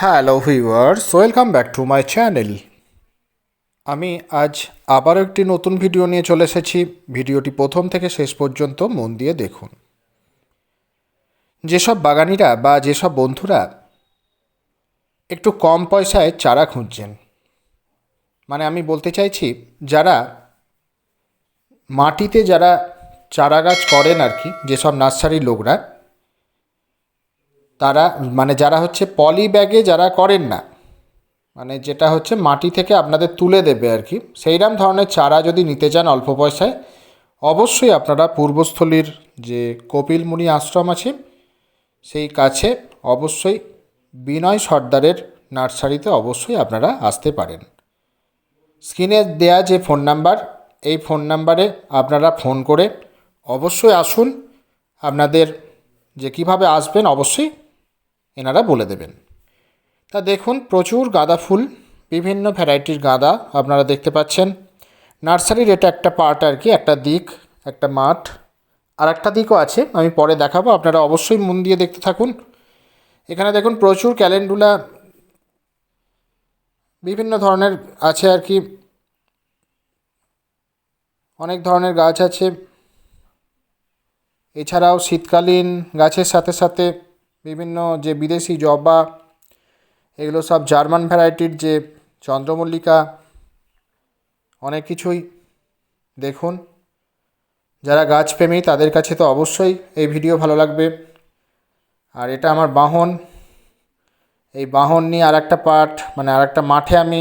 Hello viewers welcome back to my channel আমি আজ আবারও একটি নতুন ভিডিও নিয়ে চলে এসেছি। ভিডিওটি প্রথম থেকে শেষ পর্যন্ত মন দিয়ে দেখুন। যেসব বাগানিরা বা যেসব বন্ধুরা একটু কম পয়সায় চারা খুঁজছেন মানে আমি বলতে চাইছি, যারা মাটিতে যারা চারা গাছ করেন আর কি, যেসব নার্সারির লোকরা তারা মানে যারা হচ্ছে পলি ব্যাগে যারা করেন না মানে যেটা হচ্ছে মাটি থেকে আপনাদের তুলে দেবে আর কি সেইরকম ধরনের চারা যদি নিতে চান অল্প পয়সায়, অবশ্যই আপনারা পূর্বস্থলীর যে কপিল মুনি আশ্রম আছে, সেই কাছে অবশ্যই বিনয় সর্দারের নার্সারিতে অবশ্যই আপনারা আসতে পারেন। স্ক্রিনে দেয়া যে ফোন নাম্বার, এই ফোন নাম্বারে আপনারা ফোন করে অবশ্যই আসুন। আপনাদের যে কীভাবে আসবেন অবশ্যই এনারা বলে দেবেন। তা দেখুন, প্রচুর গাঁদা ফুল, বিভিন্ন ভ্যারাইটির গাঁদা আপনারা দেখতে পাচ্ছেন। নার্সারির এটা একটা পার্ট আর কি, একটা দিক, একটা মাঠ। আর একটা দিকও আছে, আমি পরে দেখাবো, আপনারা অবশ্যই মন দিয়ে দেখতে থাকুন। এখানে দেখুন, প্রচুর ক্যালেন্ডুলা, বিভিন্ন ধরনের আছে আর কি। অনেক ধরনের গাছ আছে। এছাড়াও শীতকালীন গাছের সাথে সাথে বিভিন্ন যে বিদেশি জবা এগুলো সব জার্মান ভ্যারাইটির যে চন্দ্রমল্লিকা, অনেক কিছুই দেখুন। যারা গাছপ্রেমী, তাদের কাছে তো অবশ্যই এই ভিডিও ভালো লাগবে। আর এটা আমার বাহন। এই বাহন নিয়ে আর একটা পার্ট মানে আর একটা মাঠে আমি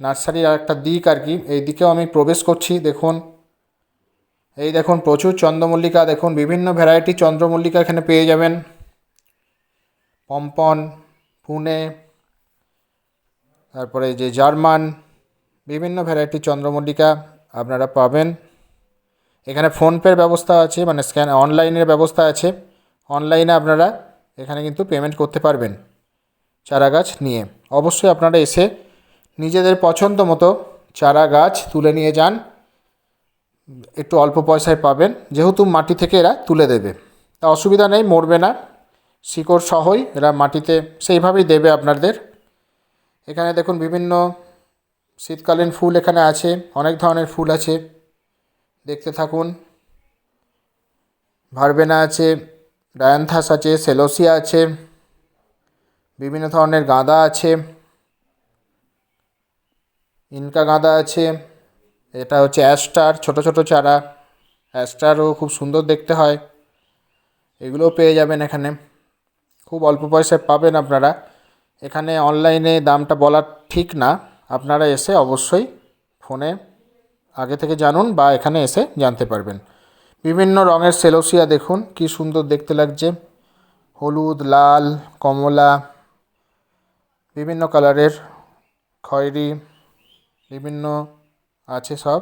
নার্সারির আর একটা দিক আর কি, এই দিকেও আমি প্রবেশ করছি, দেখুন। এই দেখুন, প্রচুর চন্দ্রমল্লিকা, দেখুন, বিভিন্ন ভ্যারাইটি চন্দ্রমল্লিকা এখানে পেয়ে যাবেন। পম্পন, পুনে, তারপরে যে জার্মান, বিভিন্ন ভ্যারাইটি চন্দ্রমল্লিকা আপনারা পাবেন। এখানে ফোনপের ব্যবস্থা আছে মানে স্ক্যান অনলাইনের ব্যবস্থা আছে। অনলাইনে আপনারা এখানে কিন্তু পেমেন্ট করতে পারবেন চারা গাছ নিয়ে। অবশ্যই আপনারা এসে নিজেদের পছন্দ মতো চারা গাছ তুলে নিয়ে যান। একটু অল্প পয়সায় পাবেন, যেহেতু মাটি থেকে এরা তুলে দেবে। তা অসুবিধা নেই, মরবে না। শিকড় সহই এরা মাটিতে সেইভাবেই দেবে আপনাদের। এখানে দেখুন বিভিন্ন শীতকালীন ফুল এখানে আছে, অনেক ধরনের ফুল আছে। দেখতে থাকুন। ভারবেনা আছে, ডায়ান্থাস আছে, সেলোসিয়া আছে, বিভিন্ন ধরনের গাঁদা আছে, ইনকা গাঁদা আছে, এটা হচ্ছে অ্যাস্টার, ছোট ছোট চারা। অ্যাস্টারও খুব সুন্দর দেখতে হয়। এগুলোও পেয়ে যাবেন এখানে। খুব অল্প পয়সায় পাবেন আপনারা। এখানে অনলাইনে দামটা বলা ঠিক না। আপনারা এসে অবশ্যই ফোনে আগে থেকে জানুন বা এখানে এসে জানতে পারবেন। বিভিন্ন রঙের সেলোসিয়া দেখুন, কি সুন্দর দেখতে লাগছে। হলুদ, লাল, কমলা, বিভিন্ন কালারের খয়েরি, বিভিন্ন আছে সব।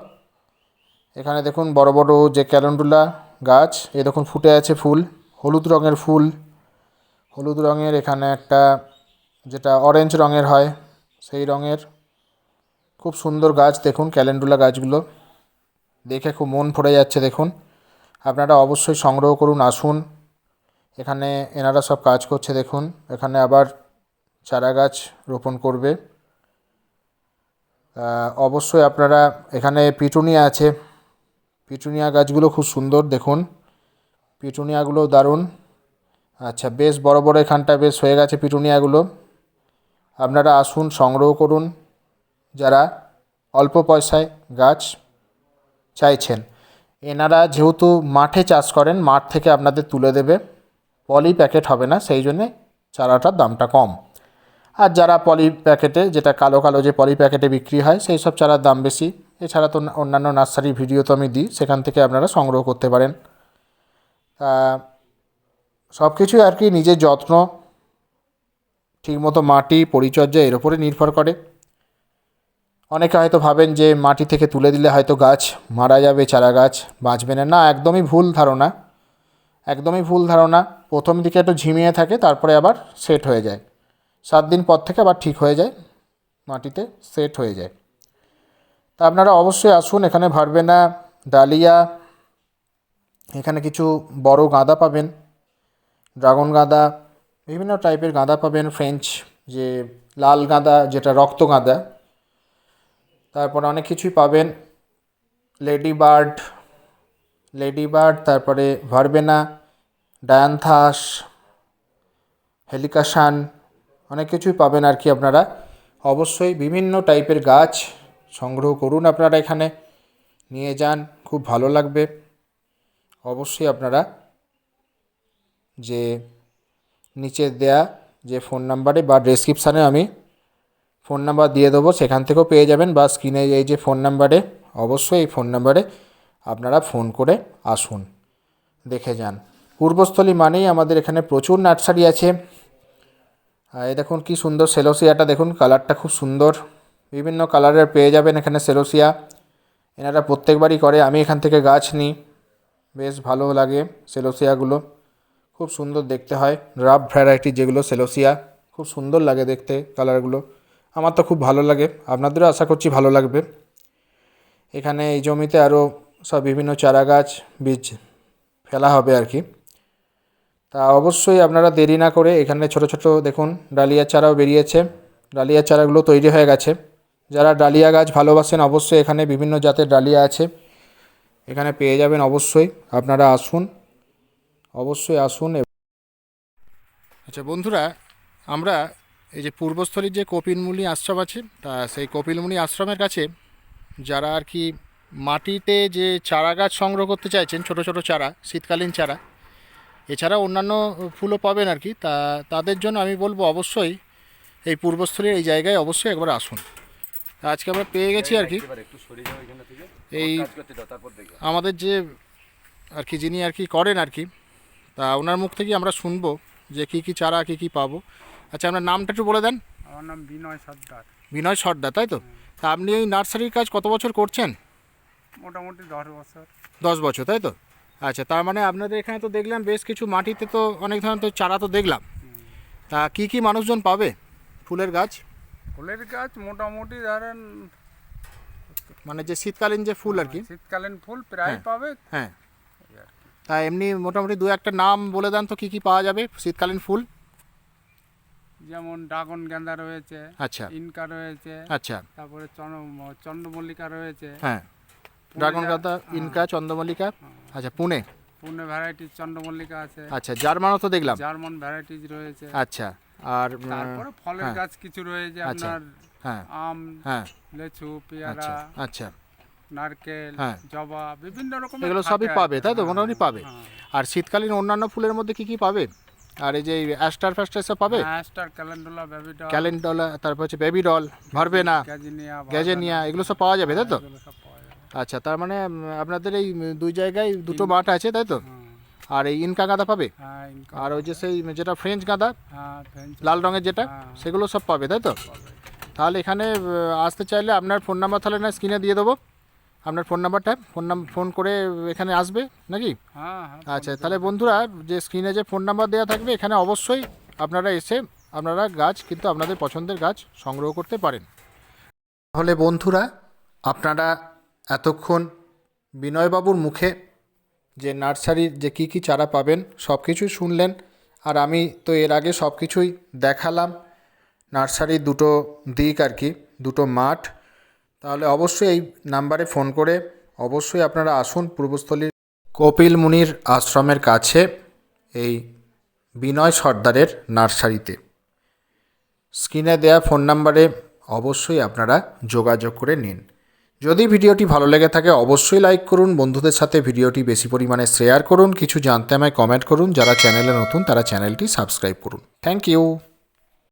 এখানে দেখুন বড় বড় যে ক্যালেন্ডুলা গাছ, এ দেখুন ফুটে আছে ফুল, হলুদ রঙের ফুল। হলুদ রঙের এখানে একটা যেটা অরেঞ্জ রঙের হয়, সেই রঙের খুব সুন্দর গাছ দেখুন, ক্যালেন্ডুলা গাছগুলো। দেখে খুব মন ভরে যাচ্ছে দেখুন। আপনারা অবশ্যই সংগ্রহ করুন, আসুন। এখানে এনারা সব কাজ করছে দেখুন। এখানে আবার চারা গাছ রোপণ করবে। অবশ্যই আপনারা এখানে পিটুনিয়া আছে। পিটুনিয়া গাছগুলো খুব সুন্দর দেখুন। পিটুনিয়াগুলো দারুণ। আচ্ছা বেশ বড় বড় এখানটা বেশ হয়ে গেছে পিটুনিয়াগুলো। আপনারা আসুন, সংগ্রহ করুন, যারা অল্প পয়সায় গাছ চাইছেন। এনারা যেহেতু মাঠে চাষ করেন, মাঠ থেকে আপনাদের তুলে দেবে। পলি প্যাকেট হবে না, সেই জন্যে চারাটার দামটা কম। আর যারা পলি প্যাকেটে, যেটা কালো কালো যে পলি প্যাকেটে বিক্রি হয়, সেই সব চারার দাম বেশি। এছাড়া তো অন্যান্য নার্সারি ভিডিও তো আমি দিই, সেখান থেকে আপনারা সংগ্রহ করতে পারেন। সব কিছুই আর কি নিজের যত্ন, ঠিকমতো মাটি, পরিচর্যা এর উপরে নির্ভর করে। অনেকে হয়তো ভাবেন যে মাটি থেকে তুলে দিলে হয়তো গাছ মারা যাবে, চারা গাছ বাঁচবে না। না, একদমই ভুল ধারণা। একদমই ভুল ধারণা। প্রথম দিকে একটু ঝিমিয়ে থাকে, তারপরে আবার সেট হয়ে যায়। সাত দিন পর থেকে আবার ঠিক হয়ে যায়, মাটিতে সেট হয়ে যায়। তা আপনারা অবশ্যই আসুন, এখানে ভারবে না ডালিয়া, এখানে কিছু বড় গাঁদা পাবেন। ড্রাগন গাঁদা, বিভিন্ন টাইপের গাঁদা পাবেন ফ্রেঞ্চ যে লাল গাঁদা, যেটা রক্ত গাঁদা। তারপরে অনেক কিছুই পাবেন লেডি বার্ড লেডি বার্ড তারপরে ভারবেনা ডায়ান্থাস হেলিকাশান অনেক কিছুই পাবেন আর কি আপনারা। অবশ্যই বিভিন্ন টাইপের গাছ সংগ্রহ করুন আপনারা এখানে। নিয়ে যান, খুব ভালো লাগবে। অবশ্যই আপনারা যে নিচে দেয়া যে ফোন নাম্বারে বা ডেসক্রিপশানে আমি ফোন নাম্বার দিয়ে দেবো, সেখান থেকেও পেয়ে যাবেন বা স্ক্রিনে এই যে ফোন নাম্বারে অবশ্যই এই ফোন নাম্বারে আপনারা ফোন করে আসুন, দেখে যান। পূর্বস্থলী মানেই আমাদের এখানে প্রচুর নার্সারি আছে। এই দেখুন কি সুন্দর সেলোসিয়াটা দেখুন কালারটা খুব সুন্দর। বিভিন্ন কালারের পেয়ে যাবেন এখানে সেলোসিয়া এনারা প্রত্যেকবারই করে, আমি এখান থেকে গাছ নিই, বেশ ভালো লাগে সেলোসিয়াগুলো খুব সুন্দর দেখতে হয়। রাফ ভ্যারাইটি যেগুলো সেলোসিয়া, খুব সুন্দর লাগে দেখতে কালারগুলো। আমার তো খুব ভালো লাগে। আপনাদেরও আশা করছি ভালো লাগবে। এখানে এই জমিতে আরও সব বিভিন্ন চারা গাছ বীজ ফেলা হবে আর কি। তা অবশ্যই আপনারা দেরি না করে এখানে ছোট ছোট দেখুন, ডালিয়া চারাও বেরিয়েছে। ডালিয়া চারাগুলো তৈরি হয়ে গেছে। যারা ডালিয়া গাছ ভালোবাসেন অবশ্যই এখানে বিভিন্ন জাতের ডালিয়া আছে। এখানে পেয়ে যাবেন অবশ্যই। আপনারা আসুন। অবশ্যই আসুন আচ্ছা বন্ধুরা আমরা এই যে পূর্বস্থলীর যে কপিলমুনি আশ্রম আছে তা সেই কপিলমুনি আশ্রমের কাছে যারা আর কি মাটিতে যে চারা গাছ সংগ্রহ করতে চাইছেন ছোট ছোট চারা শীতকালীন চারা এছাড়া অন্যান্য ফুলও পাবেন আর কি তা তাদের জন্য আমি বলব অবশ্যই এই পূর্বস্থলীর এই জায়গায় অবশ্যই একবার আসুন। আজকে আমরা পেয়ে গেছি আর কি। এই আমাদের যে আর কি যিনি আর কি করেন আর কি তা ওনার মুখ থেকে আমরা শুনব যে কী কী চারা কী কী পাবো। আচ্ছা আপনার নামটা একটু বলে দেন। আমার নাম বিনয় সর্দার। বিনয় সর্দার তাই তো? তা আপনি এই নার্সারির কাজ কত বছর করছেন? মোটামুটি দশ বছর। দশ বছর তাই তো? আচ্ছা তার মানে আপনাদের এখানে তো দেখলাম বেশ কিছু মাটিতে তো অনেক ধরনের তো চারা তো দেখলাম। তা কি কি মানুষজন পাবে ফুলের গাছ? ফুলের গাছ মোটামুটি ধরেন মানে যে শীতকালীন যে ফুল আর কি। শীতকালীন ফুল প্রায় হ্যাঁ। পাবে। হ্যাঁ। এমনি মোটামুটি দু একটা নাম বলে দেন তো কি কি পাওয়া যাবে শীতকালীন ফুল? যেমন ড্রাগন গেঁদা রয়েছে আচ্ছা। ইনকা রয়েছে আচ্ছা। তারপরে চন্দ্র- চন্দ্রমল্লিকা রয়েছে। হ্যাঁ। ড্রাগন যা- গাঁদা ইনকা চন্দ্রমল্লিকা? আচ্ছা পুনে? পুনে ভ্যারাইটির চন্দ্রমল্লিকা আছে। আচ্ছা জার্মানও তো দেখলাম। জার্মান ভ্যারাইটিজ রয়েছে। আচ্ছা আর তারপরে ফলের হ্যাঁ। গাছ কিছু রয়েছে আচ্ছা। আপনার হ্যাঁ। আম হ্যাঁ। লেচু আচ্ছা পেয়ারা আচ্ছা। নারকেল হ্যাঁ। জবা বিভিন্ন রকম এগুলো সবই পাবে, তাই তো? মোটামুটি পাবে। আর শীতকালীন অন্যান্য ফুলের মধ্যে কি কি পাবে? আর এই যে অ্যাস্টার ফ্যাস্টার সব পাবে? অ্যাস্টার ক্যালেন্ডুলা বেবিডল ক্যালেন্ডলা তারপর হচ্ছে বেবি ডল ভরবে না গ্যাজেনিয়া এগুলো সব পাওয়া যাবে তাই তো? আচ্ছা তার মানে আপনাদের এই দুই জায়গায় দুটো মাঠ আছে তাই তো? আর এই ইনকা গাঁদা পাবে? হ্যাঁ আর ওই যে সেই যেটা ফ্রেঞ্চ গাঁদা হ্যাঁ লাল রঙের যেটা হ্যাঁ। সেগুলো সব পাবে তাই তো? তাহলে এখানে আসতে চাইলে আপনার ফোন নাম্বার তাহলে না স্ক্রিনে দিয়ে দেবো। আপনার ফোন নাম্বারটা? ফোন নাম ফোন করে এখানে আসবে নাকি? হ্যাঁ হ্যাঁ আচ্ছা তাহলে বন্ধুরা যে স্ক্রিনে যে ফোন নাম্বার দেওয়া থাকবে এখানে অবশ্যই আপনারা এসে আপনারা গাছ কিন্তু আপনাদের পছন্দের গাছ সংগ্রহ করতে পারেন। তাহলে বন্ধুরা আপনারা এতক্ষণ বিনয়বাবুর মুখে যে নার্সারির যে কী কী চারা পাবেন সব কিছুই শুনলেন। আর আমি তো এর আগে সব কিছুই দেখালাম। নার্সারির দুটো দিক আর কি দুটো মাঠ। তাহলে অবশ্যই এই নাম্বারে ফোন করে অবশ্যই আপনারা আসুন পূর্বস্থলীর কপিল মুনির আশ্রমের কাছে এই বিনয় সর্দারের নার্সারিতে। স্ক্রিনে দেয়া ফোন নাম্বারে অবশ্যই আপনারা যোগাযোগ করে নিন। যদি ভিডিওটি ভালো লেগে থাকে, অবশ্যই লাইক করুন, বন্ধুদের সাথে ভিডিওটি বেশি পরিমাণে শেয়ার করুন, কিছু জানতে আমায় কমেন্ট করুন, যারা চ্যানেলে নতুন, তারা চ্যানেলটি সাবস্ক্রাইব করুন। Thank you.